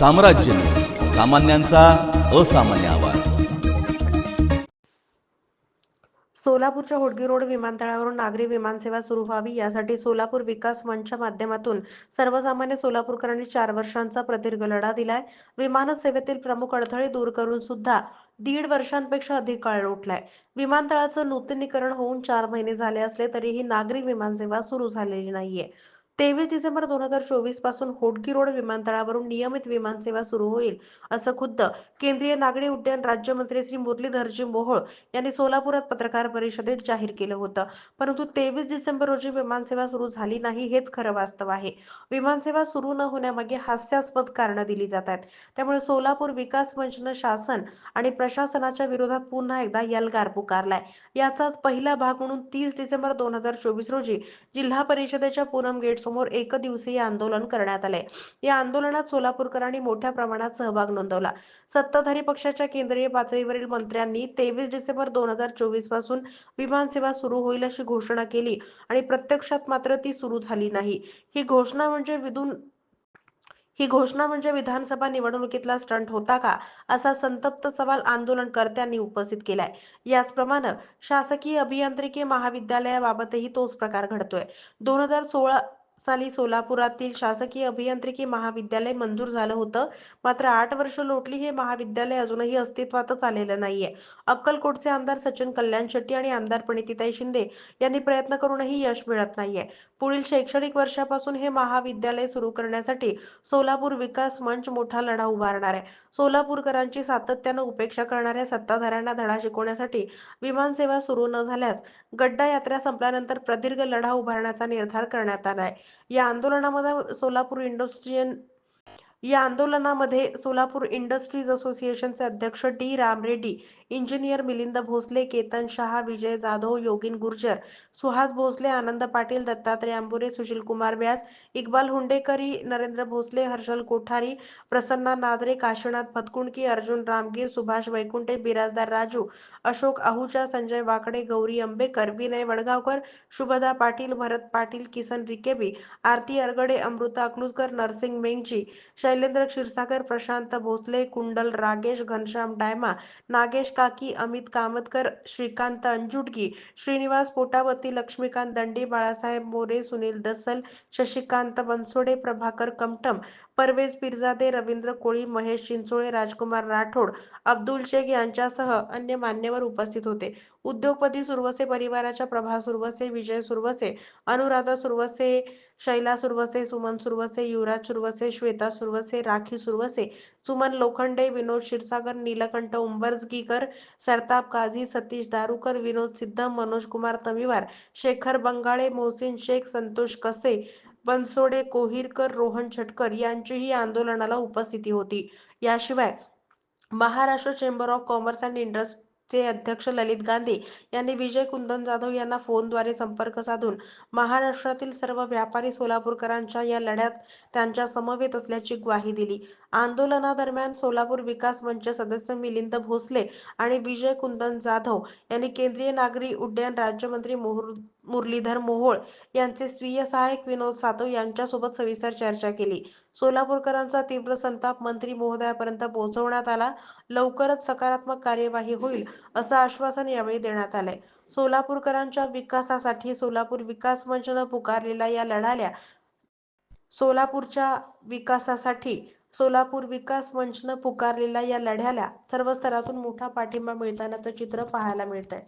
साम्राज्य. सामान्यांचा असामान्य आवाज. सोलापूरच्या होडगी रोड विमानतळावरून नागरी विमानसेवा सुरू व्हावी यासाठी सोलापूर विकास मंचच्या माध्यमातून सर्वसामान्य सोलापूरकरांनी चार वर्षांचा प्रदीर्घ लढा दिलाय. विमान सेवेतील प्रमुख अडथळे दूर करून सुद्धा दीड वर्षांपेक्षा अधिक काळ लोटलाय. विमानतळाचं नूतनीकरण होऊन चार महिने झाले असले तरीही नागरी विमानसेवा सुरू झालेली नाहीये. तेवीस डिसेंबर दोन हजार चोवीसपासून होडकी रोड विमानतळावरून नियमित विमानसेवा सुरू होईल असं खुद्द केंद्रीय नागरी उड्डयन राज्यमंत्री श्री मुरलीधरजी मोहोळ यांनी सोलापुरात पत्रकार परिषदेत जाहीर केलं होतं. परंतु तेवीस डिसेंबर रोजी विमानसेवा सुरू झाली नाही हेच खरं वास्तव आहे. विमानसेवा सुरू न होण्यामागे हास्यास्पद कारणं दिली जात आहेत. त्यामुळे सोलापूर विकास मंचनं शासन आणि प्रशासनाच्या विरोधात पुन्हा एकदा यलगार पुकारलाय. याचाच पहिला भाग म्हणून तीस डिसेंबर दोन हजार चोवीस रोजी जिल्हा परिषदेच्या पूनम गेट समोर एक दिवसीय आंदोलन करण्यात आले या आंदोलनात सोलापूरकरांनी मोठ्या प्रमाणात सहभाग नोंदवला. सत्ताधारी पक्षाच्या केंद्रीय पातळीवरील मंत्र्यांनी तेवीस डिसेंबर दोन हजार चोवीसपासून विमानसेवा सुरू होईल अशी घोषणा केली आणि प्रत्यक्षात मात्र ती सुरू झाली नाही. ही घोषणा म्हणजे विधून ही घोषणा म्हणजे विधानसभा निवडणुकीतला स्टंट होता का असा संतप्त सवाल आंदोलनकर्त्यांनी उपस्थित केलाय. याचप्रमाणे शासकीय अभियांत्रिकी महाविद्यालयाबाबतही तोच प्रकार घडतोय. दोन हजार सोळा साली सोलापुरातील शासकीय अभियांत्रिकी महाविद्यालय मंजूर झालं होतं. मात्र आठ वर्ष लोटली हे महाविद्यालय अजूनही अस्तित्वातच आलेलं नाहीये. अक्कलकोटचे आमदार सचिन कल्याण शेट्टी आणि आमदार प्रणितीताई शिंदे यांनी प्रयत्न करूनही यश मिळत नाहीये. पुढील शैक्षणिक वर्षापासून हे महाविद्यालय सुरू करण्यासाठी सोलापूर विकास मंच मोठा लढा उभारणार आहे. सोलापूरकरांची सातत्यानं उपेक्षा करणाऱ्या सत्ताधाऱ्यांना धडा शिकवण्यासाठी विमानसेवा सुरू न झाल्यास गड्डा यात्रा संपल्यानंतर प्रदीर्घ लढा उभारण्याचा निर्धार करण्यात आला आहे. या आंदोलनामध्ये सोलापूर इंडस्ट्रियन या आंदोलनामध्ये सोलापूर इंडस्ट्रीज असोसिएशनचे अध्यक्ष डी. राम रेड्डी इंजिनियर मिलिंद भोसले केतन शहा विजय जाधव योगिन गुर्जर सुहास भोसले आनंद पाटील दत्तात्रय आंबुरे सुशील कुमार व्यास इक्बाल हुंडेकरी नरेंद्र भोसले हर्षल कोठारी प्रसन्ना नादरे काशीनाथ फतकुंडकी अर्जुन रामगीर सुभाष वैकुंठे बिराजदार राजू अशोक आहुजा संजय वाकडे गौरी अंबेकर विनय वडगावकर शुभदा पाटील भरत पाटील किसन रिकेबी आरती अरगडे अमृता अकलूजकर नरसिंग मेंगजी शैलेंद्र क्षीरसागर प्रशांत भोसले कुंडल रागेश घनश्याम डायमा नागेश काकी अमित कामतकर श्रीकांत अंजुटगी श्रीनिवास पोटावती लक्ष्मीकांत दंडी बाळासाहेब मोरे सुनील दसल शशिकांत बनसोडे प्रभाकर कमटम परवेज पिरजादे रवींद्र कोळी महेश चिंचोळे राजकुमार राठोड अब्दुल शेख यांच्यासह अन्य मान्यवर उपस्थित होते. उद्योगपती सुरवसे परिवाराच्या प्रभा सुरवसे विजय सुरवसे अनुराधा सुरवसे शैला सुरवसे सुमन सुरवसे युवराज सुरवसे श्वेता सुरवसे राखी सुरवसे सुमन लोखंडे विनोद क्षीरसागर नीलकंठ उंबरजगीकर सरताप काझी सतीश दारुकर विनोद सिद्धम मनोज कुमार तमिवार शेखर बंगाळे मोहसिन शेख संतोष कसे बनसोडे कोहिरकर रोहन छटकर यांचीही आंदोलनाला उपस्थिती होती. याशिवाय Maharashtra chamber of commerce and चे अध्यक्ष ललित गांधी यांनी विजय कुंदन जाधव यांना फोनद्वारे संपर्क साधून महाराष्ट्रातील सर्व व्यापारी सोलापूरकरांच्या या लढ्यात त्यांच्या समवेत असल्याची ग्वाही दिली. आंदोलनादरम्यान सोलापूर विकास मंच सदस्य मिलिंद भोसले आणि विजय कुंदन जाधव यांनी केंद्रीय नागरी उड्डयन राज्यमंत्री मोहर मुरलीधर मोहोळ यांचे स्वीय सहाय्यक विनोद सातव यांच्यासोबत सविस्तर चर्चा केली. सोलापूरकरांचा तीव्र संताप मंत्री महोदयापर्यंत पोहोचवण्यात आला. लवकरच सकारात्मक कार्यवाही होईल असं आश्वासन यावेळी देण्यात आलंय. सोलापूरकरांच्या विकासासाठी सोलापूर विकास मंचनं पुकारलेल्या या लढाल्या सोलापूरच्या विकासासाठी सोलापूर विकास मंचनं पुकारलेल्या या लढ्याला सर्व स्तरातून मोठा पाठिंबा मिळतानाचं चित्र पाहायला मिळतंय.